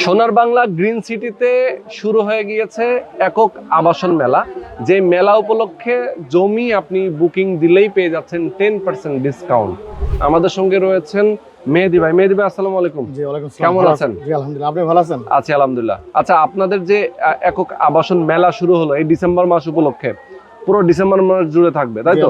সোনার বাংলা গ্রিন সিটিতে শুরু হয়ে গিয়েছে একক আবাসন মেলা। যে মেলা উপলক্ষে জমি আপনি বুকিং দিলেই পেয়ে যাচ্ছেন টেন পার্সেন্ট ডিসকাউন্ট আমাদের সঙ্গে রয়েছেন মেহেদি ভাই। মেহেদি ভাই আসসালামু আলাইকুম। জি ওয়ালাইকুম কেমন আছেন? জি আলহামদুলিল্লাহ। আপনি ভালো আছেন? আছি আলহামদুলিল্লাহ। আচ্ছা আপনাদের যে একক আবাসন মেলা শুরু হলো এই ডিসেম্বর মাস উপলক্ষে পুরো ডিসেম্বর মাস জুড়ে থাকবে তাই তো?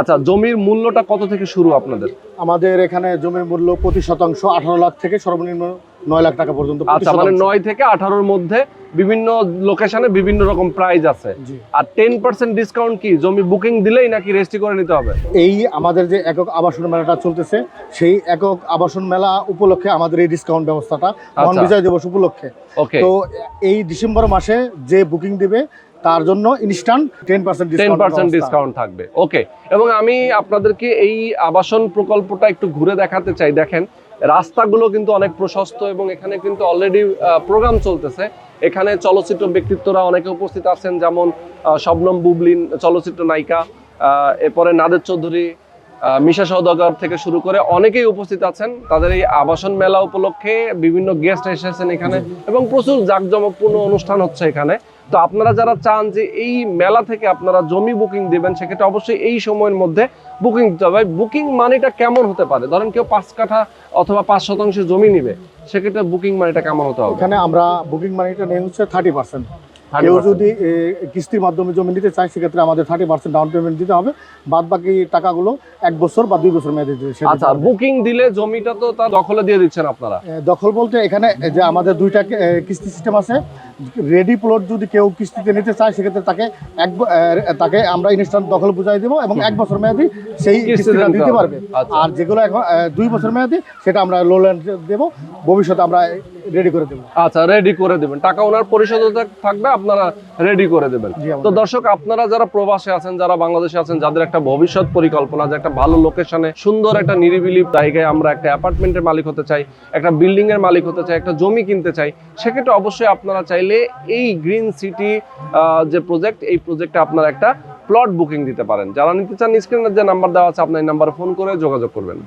আচ্ছা জমির মূল্যটা কত থেকে শুরু আপনাদের? আমাদের এখানে জমির মূল্য প্রতি শতাংশ আঠারো লাখ থেকে সর্বনিম্ন নয় লাখ টাকা পর্যন্ত আচ্ছা মানে নয় থেকে আঠারোর মধ্যে বিভিন্ন লোকেশনে বিভিন্ন রকম প্রাইস আছে। আর টেন পার্সেন্ট ডিসকাউন্ট কি? জমি বুকিং দিলেই নাকি রেজিস্ট্রি করে নিতে হবে? এই আমাদের যে একক আবাসন মেলাটা চলতেছে সেই একক আবাসন মেলা উপলক্ষে আমাদের এই ডিসকাউন্ট ব্যবস্থাটা মহান আচ্ছা। বিজয় দিবস উপলক্ষে। ওকে তো এই ডিসেম্বর মাসে যে বুকিং দিবে তার জন্য instant ten percent ten percent discount থাকবে। ওকে এবং আমি আপনাদেরকে এই আবাসন প্রকল্পটা একটু ঘুরে দেখাতে চাই। দেখেন রাস্তাগুলো কিন্তু অনেক প্রশস্ত এবং এখানে কিন্তু অলরেডি প্রোগ্রাম চলতেছে। এখানে চলচ্চিত্র ব্যক্তিত্বরা অনেকে উপস্থিত আছেন, যেমন শবনম বুবলিন, চলচ্চিত্র নায়িকা এরপরে নাদের চৌধুরী মিশা সৌদাগর থেকে শুরু করে অনেকেই উপস্থিত আছেন। তাদের এই আবাসন মেলা উপলক্ষে বিভিন্ন গেস্ট এসেছেন এখানে এবং প্রচুর জাঁকজমকপূর্ণ অনুষ্ঠান হচ্ছে এখানে। তো আপনারা যারা চান যে এই মেলা থেকে আপনারা জমি বুকিং দেবেন, সেক্ষেত্রে অবশ্যই এই সময়ের মধ্যে বুকিং দিতে হবে। বুকিং মানিটা কেমন হতে পারে? ধরেন কেউ পাঁচ কাঠা অথবা পাঁচ শতাংশ জমি নিবে, সেক্ষেত্রে বুকিং মানিটা কেমন হতে হবে? এখানে আমরা বুকিং মানিটা নেই হচ্ছে থার্টি পার্সেন্ট 30% কেউ যদি কিস্তির মাধ্যমে জমি নিতে চায় সেক্ষেত্রে আমাদের থার্টি পার্সেন্ট ডাউন পেমেন্ট দিতে হবে। বাদ বাকি টাকাগুলো এক বছর বা দুই বছর মেয়াদে দিতে আচ্ছা বুকিং দিলে জমিটা তো তার দখলে দিয়ে দিচ্ছেন আপনারা? দখল বলতে এখানে যে আমাদের দুইটা কিস্তি সিস্টেম আছে রেডি প্লট যদি কেউ কিস্তিতে নিতে চায় সেক্ষেত্রে তাকে এক তাকে আমরা ইনস্ট্যান্ট দখল বুঝাই দেবো এবং এক বছর মেয়াদি সেই কিস্তিটা দিতে পারবে। আচ্ছা। আর যেগুলো এখন দুই বছর মেয়াদি সেটা আমরা লো ল্যান্ড দেবো। ভবিষ্যতে আমরা রেডি করে দেবো আচ্ছা রেডি করে দেবেন। টাকা ওনার পরিশোধ থাকবে আপনারা রেডি করে দেবেন। তো দর্শক আপনারা যারা প্রবাসে আছেন যারা বাংলাদেশে আছেন যাদের একটা ভবিষ্যৎ পরিকল্পনা যে একটা ভালো লোকেশনে সুন্দর একটা নিরিবিলি জায়গায় আমরা একটা অ্যাপার্টমেন্টের মালিক হতে চাই একটা বিল্ডিং এর মালিক হতে চাই একটা জমি কিনতে চাই সেক্ষেত্রে অবশ্যই আপনারা চাইলে এই গ্রিন সিটি যে প্রজেক্ট এই প্রজেক্টে আপনারা একটা প্লট বুকিং দিতে পারেন। যারা নিতে চান স্ক্রিনের যে নাম্বার দেওয়া আছে আপনার এই নাম্বারে ফোন করে যোগাযোগ করবেন।